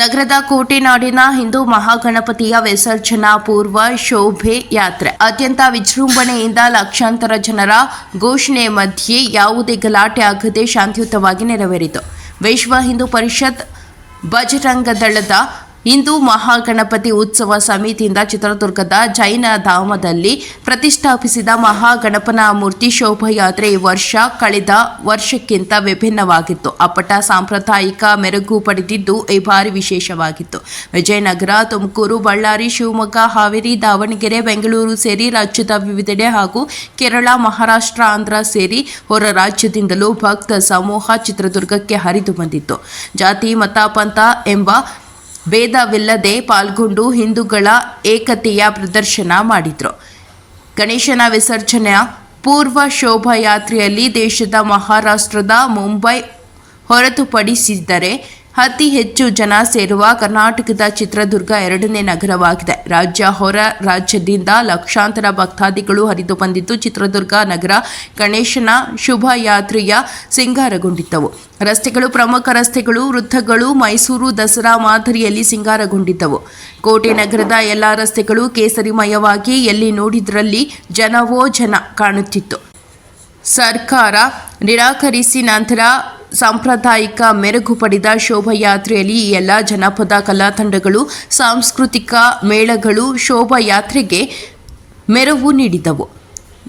ನಗರದ ಕೋಟೆನಾಡಿನ ಹಿಂದೂ ಮಹಾಗಣಪತಿಯ ವಿಸರ್ಜನಾ ಪೂರ್ವ ಶೋಭೆ ಯಾತ್ರೆ. ಅತ್ಯಂತ ವಿಜೃಂಭಣೆಯಿಂದ ಲಕ್ಷಾಂತರ ಜನರ ಘೋಷಣೆ ಮಧ್ಯೆ ಯಾವುದೇ ಗಲಾಟೆ ಆಗದೆ ಶಾಂತಿಯುತವಾಗಿ ನೆರವೇರಿತು. ವಿಶ್ವ ಹಿಂದೂ ಪರಿಷತ್ ಬಜರಂಗ ದಳದ ಹಿಂದೂ ಮಹಾಗಣಪತಿ ಉತ್ಸವ ಸಮಿತಿಯಿಂದ ಚಿತ್ರದುರ್ಗದ ಜೈನ ಧಾಮದಲ್ಲಿ ಪ್ರತಿಷ್ಠಾಪಿಸಿದ ಮಹಾಗಣಪನ ಮೂರ್ತಿ ಶೋಭಾಯಾತ್ರೆ ಈ ವರ್ಷ ಕಳೆದ ವರ್ಷಕ್ಕಿಂತ ವಿಭಿನ್ನವಾಗಿತ್ತು. ಅಪ್ಪಟ ಸಾಂಪ್ರದಾಯಿಕ ಮೆರುಗು ಪಡೆದಿದ್ದು ಈ ಬಾರಿ ವಿಶೇಷವಾಗಿತ್ತು. ವಿಜಯನಗರ, ತುಮಕೂರು, ಬಳ್ಳಾರಿ, ಶಿವಮೊಗ್ಗ, ಹಾವೇರಿ, ದಾವಣಗೆರೆ, ಬೆಂಗಳೂರು ಸೇರಿ ರಾಜ್ಯದ ವಿವಿಧೆಡೆ ಹಾಗೂ ಕೇರಳ, ಮಹಾರಾಷ್ಟ್ರ, ಆಂಧ್ರ ಸೇರಿ ಹೊರ ರಾಜ್ಯದಿಂದಲೂ ಭಕ್ತ ಸಮೂಹ ಚಿತ್ರದುರ್ಗಕ್ಕೆ ಹರಿದು ಬಂದಿತ್ತು. ಜಾತಿ, ಮತ, ಪಂಥ ಎಂಬ ಭೇದವಿಲ್ಲದೆ ಪಾಲ್ಗೊಂಡು ಹಿಂದೂಗಳ ಏಕತೆಯ ಪ್ರದರ್ಶನ ಮಾಡಿದ್ರು. ಗಣೇಶನ ವಿಸರ್ಜನೆಯ ಪೂರ್ವ ಶೋಭಾಯಾತ್ರೆಯಲ್ಲಿ ದೇಶದ ಮಹಾರಾಷ್ಟ್ರದ ಮುಂಬೈ ಹೊರತುಪಡಿಸಿದರೆ ಅತಿ ಹೆಚ್ಚು ಜನ ಸೇರುವ ಕರ್ನಾಟಕದ ಚಿತ್ರದುರ್ಗ ಎರಡನೇ ನಗರವಾಗಿದೆ. ರಾಜ್ಯ ಹೊರ ರಾಜ್ಯದಿಂದ ಲಕ್ಷಾಂತರ ಭಕ್ತಾದಿಗಳು ಹರಿದು ಬಂದಿದ್ದು ಚಿತ್ರದುರ್ಗ ನಗರ ಗಣೇಶನ ಶುಭಯಾತ್ರೆಯ ಸಿಂಗಾರಗೊಂಡಿದ್ದವು. ರಸ್ತೆಗಳು, ಪ್ರಮುಖ ರಸ್ತೆಗಳು, ವೃತ್ತಗಳು, ಮೈಸೂರು ದಸರಾ ಮಾದರಿಯಲ್ಲಿ ಸಿಂಗಾರಗೊಂಡಿದ್ದವು. ಕೋಟೆ ನಗರದ ಎಲ್ಲ ರಸ್ತೆಗಳು ಕೇಸರಿಮಯವಾಗಿ ಎಲ್ಲಿ ನೋಡಿದ್ರಲ್ಲಿ ಜನವೋ ಜನ ಕಾಣುತ್ತಿತ್ತು. ಸರ್ಕಾರ ನಿರಾಕರಿಸಿ ನಂತರ ಸಾಂಪ್ರದಾಯಿಕ ಮೆರಗು ಪಡೆದ ಶೋಭಾಯಾತ್ರೆಯಲ್ಲಿ ಎಲ್ಲ ಜನಪದ ಕಲಾ ತಂಡಗಳು, ಸಾಂಸ್ಕೃತಿಕ ಮೇಳಗಳು, ಶೋಭಾಯಾತ್ರೆಗೆ ಮೆರವು ನೀಡಿದವು.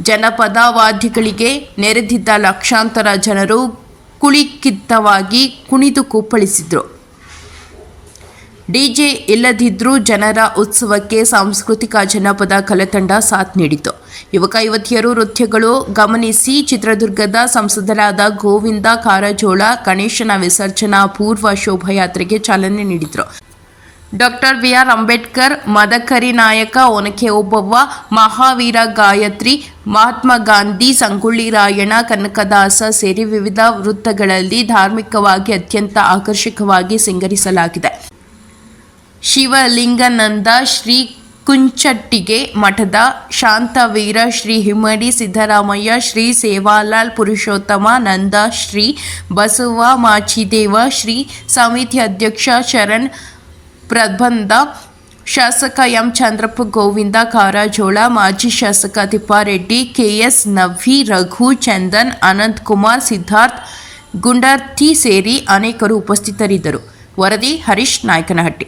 ಜನಪದ ವಾದ್ಯಗಳಿಗೆ ನೆರೆದಿದ್ದ ಲಕ್ಷಾಂತರ ಜನರು ಕುಳಿಕಿತ್ತವಾಗಿ ಕುಣಿದು ಕುಪ್ಪಳಿಸಿದರು ಡಿಜೆ ಇಲ್ಲದಿದ್ರೂ ಜನರ ಉತ್ಸವಕ್ಕೆ ಸಾಂಸ್ಕೃತಿಕ ಜನಪದ ಕಲೆತಂಡ ಸಾಥ್ ನೀಡಿತು ಯುವಕ ಯುವತಿಯರು ನೃತ್ಯಗಳು ಗಮನಿಸಿ ಚಿತ್ರದುರ್ಗದ ಸಂಸದರಾದ ಗೋವಿಂದ ಕಾರಜೋಳ, ಗಣೇಶನ ವಿಸರ್ಜನಾ ಪೂರ್ವ ಶೋಭಾಯಾತ್ರೆಗೆ ಚಾಲನೆ ನೀಡಿದರು. ಡಾಕ್ಟರ್ ಬಿಆರ್ ಅಂಬೇಡ್ಕರ್, ಮದಕರಿ ನಾಯಕ ಒನಕೆ ಓಬವ್ವ, ಮಹಾವೀರ ಗಾಯತ್ರಿ, ಮಹಾತ್ಮ ಗಾಂಧಿ, ಸಂಗೊಳ್ಳಿ ರಾಯಣ ಕನಕದಾಸ ಸೇರಿ ವಿವಿಧ ವೃತ್ತಗಳಲ್ಲಿ ಧಾರ್ಮಿಕವಾಗಿ ಅತ್ಯಂತ ಆಕರ್ಷಕವಾಗಿ ಸಿಂಗರಿಸಲಾಗಿದೆ. ಶಿವಲಿಂಗನಂದ ಶ್ರೀ ಕುಂಚಟ್ಟಿಗೆ ಮಠದ ಶಾಂತವೀರ ಶ್ರೀ ಹಿಮ್ಮಡಿ ಸಿದ್ದರಾಮಯ್ಯ, ಶ್ರೀ ಸೇವಾಲಾಲ್ ಪುರುಷೋತ್ತಮ ನಂದ, ಶ್ರೀ ಬಸವ ಮಾಚಿದೇವ ಶ್ರೀ ಸಮಿತಿ ಅಧ್ಯಕ್ಷ ಶರಣ್ ಪ್ರಬಂಧ ಶಾಸಕ ಎಂ ಚಂದ್ರಪ್ಪ ಗೋವಿಂದ ಕಾರಜೋಳ, ಮಾಜಿ ಶಾಸಕ ತಿಪ್ಪಾರೆಡ್ಡಿ, ಕೆಎಸ್ ನವ್ವಿ, ರಘು ಚಂದನ್, ಅನಂತ್ ಕುಮಾರ್, ಸಿದ್ಧಾರ್ಥ್ ಗುಂಡರ್ತಿ ಸೇರಿ ಅನೇಕರು ಉಪಸ್ಥಿತರಿದ್ದರು. ವರದಿ ಹರೀಶ್ ನಾಯಕನಹಟ್ಟಿ.